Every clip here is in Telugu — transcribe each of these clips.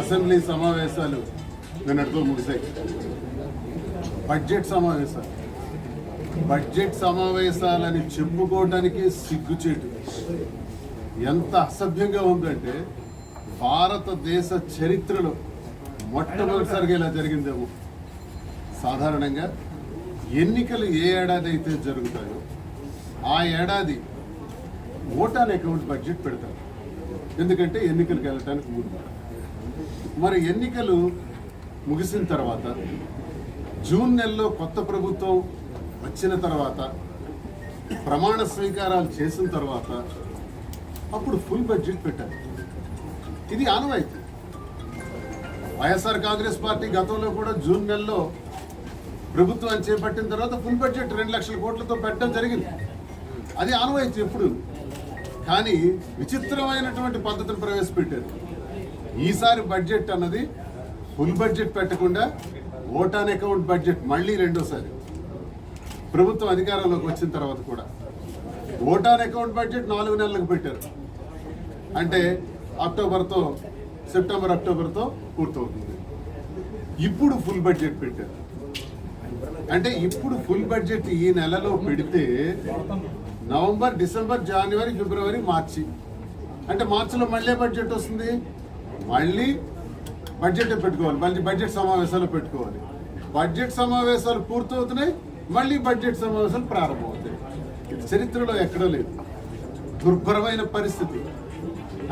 అసెంబ్లీ సమావేశాలు నిన్నటితో ముగిశాయి బడ్జెట్ సమావేశాలు. బడ్జెట్ సమావేశాలని చెప్పుకోవడానికి సిగ్గుచేటు. ఎంత అసభ్యంగా ఉందంటే భారతదేశ చరిత్రలో మొట్టమొదటిసారిగా ఇలా జరిగిందేమో. సాధారణంగా ఎన్నికలు ఏ ఏడాది అయితే జరుగుతాయో ఆ ఏడాది ఓటాన్ అకౌంట్ బడ్జెట్ పెడతారు. ఎందుకంటే ఎన్నికలకు వెళ్ళటానికి ముందు మరి ఎన్నికలు ముగిసిన తర్వాత జూన్ నెలలో కొత్త ప్రభుత్వం వచ్చిన తర్వాత ప్రమాణ స్వీకారాలు చేసిన తర్వాత అప్పుడు ఫుల్ బడ్జెట్ పెట్టారు. ఇది ఆనవాయితీ. వైఎస్ఆర్ కాంగ్రెస్ పార్టీ గతంలో కూడా జూన్ నెలలో ప్రభుత్వాన్ని చేపట్టిన తర్వాత ఫుల్ బడ్జెట్ రెండు లక్షల కోట్లతో పెట్టడం జరిగింది. అది ఆనవాయితీ ఎప్పుడు? కానీ విచిత్రమైనటువంటి పద్ధతిని ప్రవేశపెట్టారు. ఈసారి బడ్జెట్ అన్నది ఫుల్ బడ్జెట్ పెట్టకుండా ఓటాన్ అకౌంట్ బడ్జెట్ మళ్ళీ రెండోసారి. ప్రభుత్వం అధికారంలోకి వచ్చిన తర్వాత కూడా. ఓటాన్ అకౌంట్ బడ్జెట్ నాలుగు నెలలకు పెట్టారు. అంటే అక్టోబర్తో సెప్టెంబర్ అక్టోబర్తో పూర్తవుతుంది. ఇప్పుడు ఫుల్ బడ్జెట్ పెట్టారు. అంటే ఇప్పుడు ఫుల్ బడ్జెట్ ఈ నెలలో పెడితే నవంబర్ డిసెంబర్ జనవరి ఫిబ్రవరి మార్చి. అంటే మార్చిలో మళ్ళీ బడ్జెట్ వస్తుంది? మళ్ళీ బడ్జెట్ పెట్టుకోవాలి. మళ్ళీ బడ్జెట్ సమావేశాలు పెట్టుకోవాలి. బడ్జెట్ సమావేశాలు పూర్తవుతున్నాయి. మళ్ళీ బడ్జెట్ సమావేశాలు ప్రారంభమవుతాయి. ఇది చరిత్రలో ఎక్కడో లేదు. దుర్భరమైన పరిస్థితి.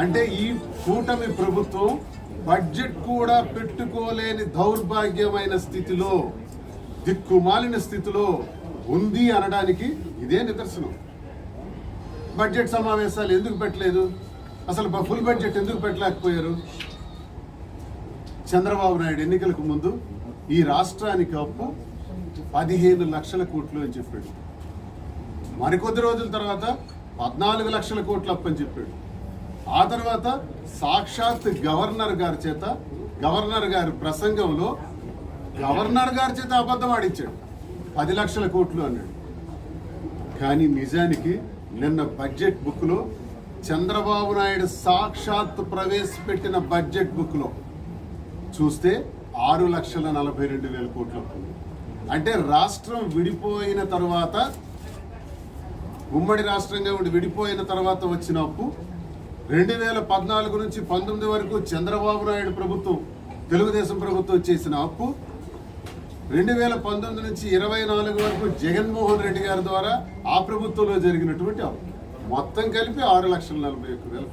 అంటే ఈ కూటమి ప్రభుత్వం బడ్జెట్ కూడా పెట్టుకోలేని దౌర్భాగ్యమైన స్థితిలో దిక్కుమాలిన స్థితిలో ఉంది అనడానికి ఇదే నిదర్శనం. బడ్జెట్ సమావేశాలు ఎందుకు పెట్టలేదు? అసలు ఫుల్ బడ్జెట్ ఎందుకు పెట్టలేకపోయారు? చంద్రబాబు నాయుడు ఎన్నికలకు ముందు ఈ రాష్ట్రానికి అప్పు పదిహేను లక్షల కోట్లు అని చెప్పాడు. మరికొద్ది రోజుల తర్వాత పద్నాలుగు లక్షల కోట్లు అప్పు అని చెప్పాడు. ఆ తర్వాత సాక్షాత్ గవర్నర్ గారి చేత గవర్నర్ గారి ప్రసంగంలో గవర్నర్ గారి చేత అబద్ధం ఆడించాడు. పది లక్షల కోట్లు అన్నాడు. కానీ నిజానికి నిన్న బడ్జెట్ బుక్లో చంద్రబాబు నాయుడు సాక్షాత్ ప్రవేశపెట్టిన బడ్జెట్ బుక్లో చూస్తే ఆరు లక్షల నలభై రెండు వేల కోట్లు అంటే రాష్ట్రం విడిపోయిన తర్వాత ఉమ్మడి రాష్ట్రంగా ఉండి విడిపోయిన తర్వాత వచ్చిన అప్పు రెండు వేల పద్నాలుగు నుంచి పంతొమ్మిది వరకు చంద్రబాబు నాయుడు ప్రభుత్వం తెలుగుదేశం ప్రభుత్వం చేసిన అప్పు రెండు వేల పంతొమ్మిది నుంచి ఇరవై నాలుగు వరకు జగన్మోహన్ రెడ్డి గారి ద్వారా ఆ ప్రభుత్వంలో జరిగినటువంటి అప్పు మొత్తం కలిపి ఆరు లక్షల నలభై ఒక్క వేల.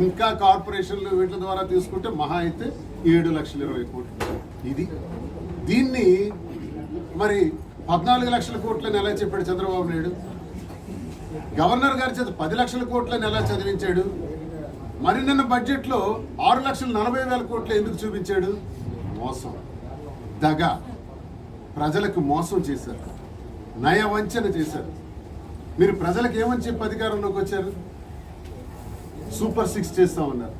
ఇంకా కార్పొరేషన్లు వీటి ద్వారా తీసుకుంటే మహా అయితే ఏడు లక్షల ఇరవై కోట్లు. ఇది. దీన్ని మరి పద్నాలుగు లక్షల కోట్లని ఎలా చెప్పాడు చంద్రబాబు నాయుడు. గవర్నర్ గారి చేత పది లక్షల కోట్లని ఎలా చదివించాడు. మరి నిన్న బడ్జెట్లో ఆరు లక్షల నలభై వేల కోట్లు ఎందుకు చూపించాడు? మోసం. దగ ప్రజలకు మోసం చేశారు. నయ వంచన చేశారు. మీరు ప్రజలకు ఏమని చెప్పి అధికారంలోకి వచ్చారు? సూపర్ సిక్స్ చేస్తామన్నారు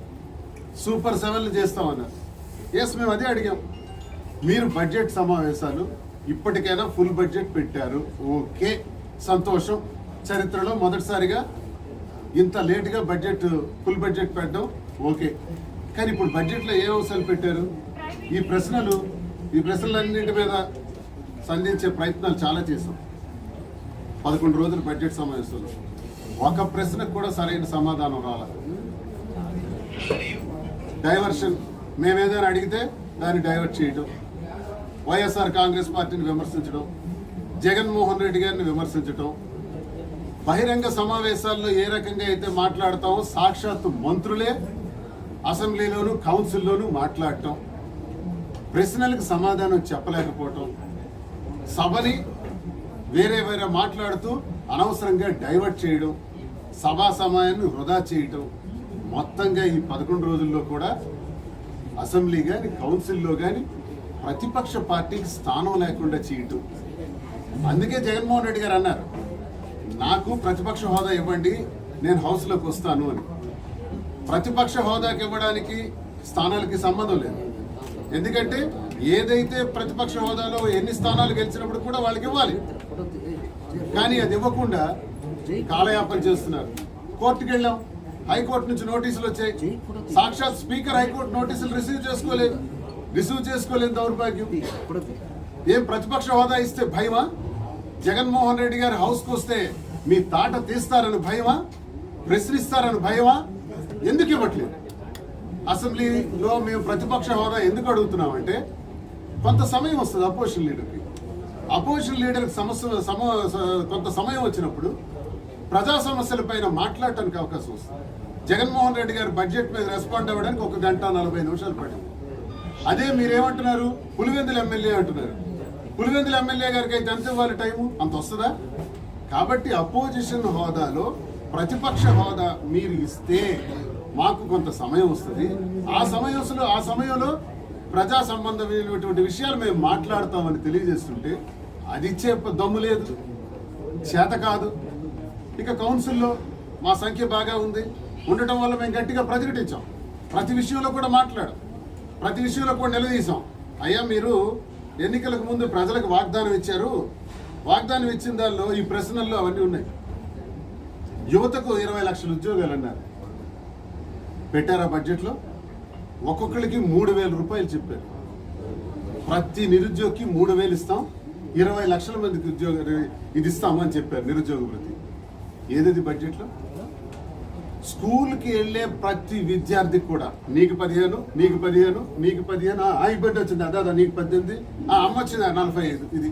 సూపర్ సెవెన్లు చేస్తామన్నారు ఎస్ మేము అదే అడిగాం. మీరు బడ్జెట్ సమావేశాలు ఇప్పటికైనా ఫుల్ బడ్జెట్ పెట్టారు. ఓకే. సంతోషం. చరిత్రలో మొదటిసారిగా ఇంత లేటుగా బడ్జెట్ ఫుల్ బడ్జెట్ పెట్టడం ఓకే. కానీ ఇప్పుడు బడ్జెట్లో ఏ అంశాలు పెట్టారు? ఈ ప్రశ్నలు ఈ ప్రశ్నలన్నింటి మీద సంధించే ప్రయత్నాలు చాలా చేశాం. పదకొండు రోజుల బడ్జెట్ సమావేశంలో. ఒక ప్రశ్నకు కూడా సరైన సమాధానం రాలేదు డైవర్షన్ మేము ఏదైనా అడిగితే దాన్ని డైవర్ట్ చేయడం వైఎస్ఆర్ కాంగ్రెస్ పార్టీని విమర్శించడం. జగన్మోహన్ రెడ్డి గారిని విమర్శించడం బహిరంగ సమావేశాల్లో ఏ రకంగా అయితే మాట్లాడతామో సాక్షాత్తు మంత్రులే అసెంబ్లీలోను కౌన్సిల్లోనూ మాట్లాడటం. ప్రశ్నలకు సమాధానం చెప్పలేకపోవటం. సభని వేరే వేరే మాట్లాడుతూ అనవసరంగా డైవర్ట్ చేయడం సభా సమయాన్ని వృధా చేయటం. మొత్తంగా ఈ పదకొండు రోజుల్లో కూడా అసెంబ్లీ కానీ కౌన్సిల్లో కానీ ప్రతిపక్ష పార్టీకి స్థానం లేకుండా చేయటం. అందుకే జగన్మోహన్ రెడ్డి గారు అన్నారు నాకు ప్రతిపక్ష హోదా ఇవ్వండి నేను హౌస్లోకి వస్తాను అని. ప్రతిపక్ష హోదాకి ఇవ్వడానికి స్థానాలకి సంబంధం లేదు. ఎందుకంటే ఏదైతే ప్రతిపక్ష హోదాలో ఎన్ని స్థానాలు గెలిచినప్పుడు కూడా వాళ్ళకి ఇవ్వాలి. కానీ అది ఇవ్వకుండా కాలయాపన చేస్తున్నారు. కోర్టుకు వెళ్ళాం. హైకోర్టు నుంచి నోటీసులు వచ్చాయి. సాక్షాత్ స్పీకర్ హైకోర్టు నోటీసులు రిసీవ్ చేసుకోలేదు. రిసీవ్ చేసుకోలేదు దౌర్భాగ్యం. ఏం ప్రతిపక్ష హోదా ఇస్తే భయమా? జగన్మోహన్ రెడ్డి గారు హౌస్కి వస్తే మీ తాట తీస్తారని భయమా? ప్రశ్నిస్తారని భయమా? ఎందుకు ఇవ్వట్లేదు? అసెంబ్లీలో మేము ప్రతిపక్ష హోదా ఎందుకు అడుగుతున్నామంటే కొంత సమయం వస్తుంది అపోజిషన్ లీడర్కి. అపోజిషన్ లీడర్కి సమస్య సమ కొంత సమయం వచ్చినప్పుడు ప్రజా సమస్యలపైన మాట్లాడటానికి అవకాశం వస్తుంది. జగన్మోహన్ రెడ్డి గారు బడ్జెట్ మీద రెస్పాండ్ అవ్వడానికి ఒక గంట నలభై నిమిషాలు పడింది. అదే మీరేమంటున్నారు? పులివెందుల ఎమ్మెల్యే అంటున్నారు. పులివెందుల ఎమ్మెల్యే గారికి అయితే ఎంత ఇవ్వాలి టైము? అంత వస్తుందా? కాబట్టి అపోజిషన్ హోదాలో ప్రతిపక్ష హోదా మీరు ఇస్తే మాకు కొంత సమయం వస్తుంది. ఆ సమయంలో ఆ సమయంలో ప్రజా సంబంధమైనటువంటి విషయాలు మేము మాట్లాడతామని తెలియజేస్తుంటే అది ఇచ్చే దమ్ము లేదు చేత కాదు. ఇక కౌన్సిల్లో మా సంఖ్య బాగా ఉంది. ఉండటం వల్ల మేము గట్టిగా ప్రతిఘటించాం ప్రతి విషయంలో కూడా మాట్లాడాం. ప్రతి విషయంలో కూడా నిలదీసాం అయ్యా మీరు ఎన్నికలకు ముందు ప్రజలకు వాగ్దానం ఇచ్చారు. వాగ్దానం ఇచ్చిన దానిలో ఈ ప్రశ్నల్లో అవన్నీ ఉన్నాయి. యువతకు ఇరవై లక్షల ఉద్యోగాలు అన్నారు. పెట్టారా బడ్జెట్లో? ఒక్కొక్కరికి మూడు వేల రూపాయలు చెప్పారు. ప్రతి నిరుద్యోగికి మూడు వేలు ఇస్తాం. ఇరవై లక్షల మందికి ఉద్యోగ ఇది ఇస్తామని చెప్పారు నిరుద్యోగ వృత్తి. ఏది బడ్జెట్లో? స్కూల్కి వెళ్ళే ప్రతి విద్యార్థికి కూడా నీకు పదిహేను నీకు పదిహేను నీకు పదిహేను ఆ, ఈ వచ్చింది అదా నీకు పద్దెనిమిది ఆ అమ్మ వచ్చింది నలభై ఐదు ఇది.